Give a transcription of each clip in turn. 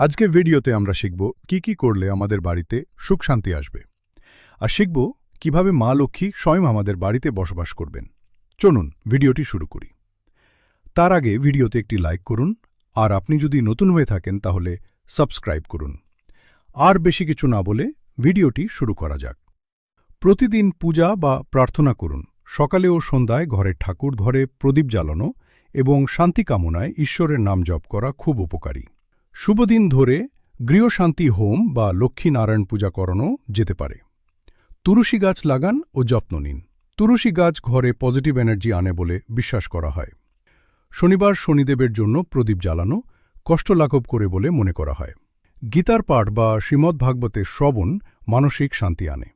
আজকে ভিডিওতে আমরা শিখব কি কি করলে আমাদের বাড়িতে সুখ শান্তি আসবে। আর শিখব কীভাবে মা লক্ষ্মী স্বয়ং আমাদের বাড়িতে বসবাস করবেন। চলুন ভিডিওটি শুরু করি। তার আগে ভিডিওতে একটি লাইক করুন, আর আপনি যদি নতুন হয়ে থাকেন তাহলে সাবস্ক্রাইব করুন। আর বেশি কিছু না বলে ভিডিওটি শুরু করা যাক। প্রতিদিন পূজা বা প্রার্থনা করুন। সকালে ও সন্ধ্যায় ঘরের ঠাকুর ঘরে প্রদীপ জ্বালানো এবং শান্তি কামনায় ঈশ্বরের নাম জপ করা খুব উপকারী। শুভদিন ধরে গৃহশান্তি হোম বা লক্ষ্মী নারায়ণ পূজা করানো যেতে পারে। তুলসী গাছ লাগান ও যত্ন নিন। তুলসী গাছ ঘরে পজিটিভ এনার্জি আনে বলে বিশ্বাস করা হয়। শনিবার শনিদেবের জন্য প্রদীপ জ্বালানো কষ্ট লাঘব করে বলে মনে করা হয়। গীতার পাঠ বা শ্রীমদ্ভাগবতের শ্রবণ মানসিক শান্তি আনে।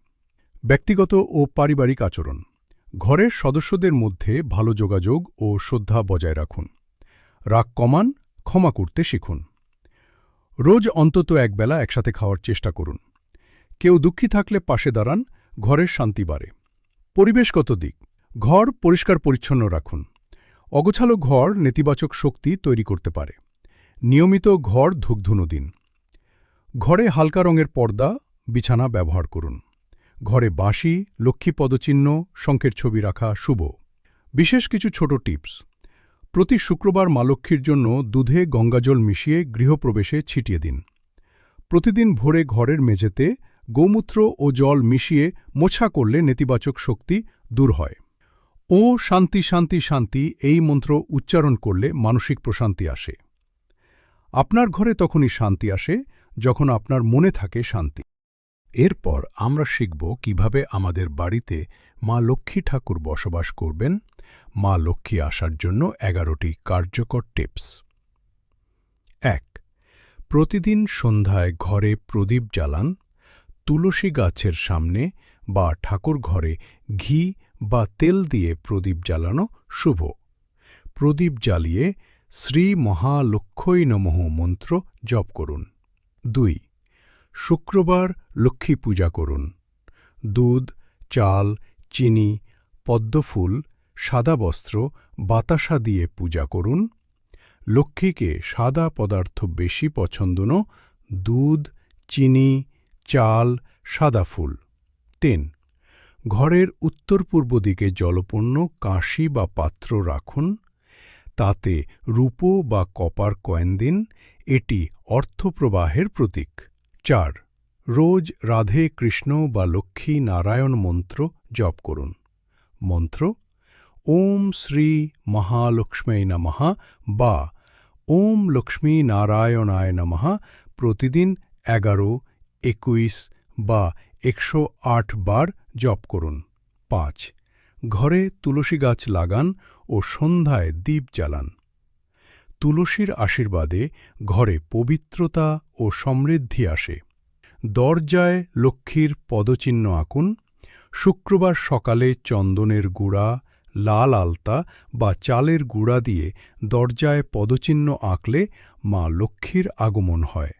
ব্যক্তিগত ও পারিবারিক আচরণ। ঘরের সদস্যদের মধ্যে ভালো যোগাযোগ ও শ্রদ্ধা বজায় রাখুন। রাগ কমান, ক্ষমা করতে শিখুন। রোজ অন্তত একবেলা একসাথে খাওয়ার চেষ্টা করুন। কেউ দুঃখী থাকলে পাশে দাঁড়ান, ঘরের শান্তি বাড়ে। পরিবেশগত দিক, ঘর পরিষ্কার পরিচ্ছন্ন রাখুন। অগোছালো ঘর নেতিবাচক শক্তি তৈরি করতে পারে। নিয়মিত ঘর ধুকধুনো দিন। ঘরে হালকা রঙের পর্দা, বিছানা ব্যবহার করুন। ঘরে বাঁশি, লক্ষ্মী পদচিহ্ন শঙ্কের ছবি রাখা শুভ। বিশেষ কিছু ছোট টিপস। প্রতি শুক্রবার মা লক্ষ্মীর জন্য দুধে গঙ্গাজল মিশিয়ে গৃহপ্রবেশে ছিটিয়ে দিন। প্রতিদিন ভোরে ঘরের মেঝেতে গোমূত্র ও জল মিশিয়ে মোছা করলে নেতিবাচক শক্তি দূর হয়। ও শান্তি শান্তি শান্তি এই মন্ত্র উচ্চারণ করলে মানসিক প্রশান্তি আসে। আপনার ঘরে তখনই শান্তি আসে যখন আপনার মনে থাকে শান্তি। এরপর আমরা শিখব কীভাবে আমাদের বাড়িতে মা লক্ষ্মী ঠাকুর বসবাস করবেন মা লক্ষ্মী আসার জন্য এগারোটি কার্যকর টিপস। এক, প্রতিদিন সন্ধ্যায় ঘরে প্রদীপ জ্বালান, তুলসী গাছের সামনে বা ঠাকুর ঘরে ঘি বা তেল দিয়ে প্রদীপ জ্বালানো শুভ। প্রদীপ জ্বালিয়ে শ্রী মহালক্ষ্মী নমঃ মন্ত্র জপ করুন। দুই, শুক্রবার লক্ষ্মী পূজা করুন। দুধ, চাল, চিনি, পদ্মফুল সাদা বস্ত্র বাতাসা দিয়ে পূজা করুন। লক্ষ্মীকে সাদা পদার্থ বেশি পছন্দ ন দুধ, চিনি, চাল, সাদা ফুল। তিন, ঘরের উত্তর পূর্ব দিকে জলপূর্ণ কাঁসি বা পাত্র রাখুন। তাতে রূপো বা কপার কয়েন দিন, এটি অর্থপ্রবাহের প্রতীক। চার, রোজ রাধে কৃষ্ণ বা লক্ষ্মী নারায়ণ মন্ত্র জপ করুন। মন্ত্র ওম শ্রী মহালক্ষ্মী নমঃ বা ওম লক্ষ্মী নারায়ণায় নমঃ প্রতিদিন এগারো, একুশ বা একশো আট বার জপ করুন। পাঁচ, ঘরে তুলসী গাছ লাগান ও সন্ধ্যায় দ্বীপ জ্বালান। তুলসীর আশীর্বাদে ঘরে পবিত্রতা ও সমৃদ্ধি আসে। দরজায় লক্ষ্মীর পদচিহ্ন আঁকুন। শুক্রবার সকালে চন্দনের গুঁড়া লাল আলতা বা চালের গুড়া দিয়ে দরজায় পদচিহ্ন আঁকলে মা লক্ষ্মীর আগমন হয়।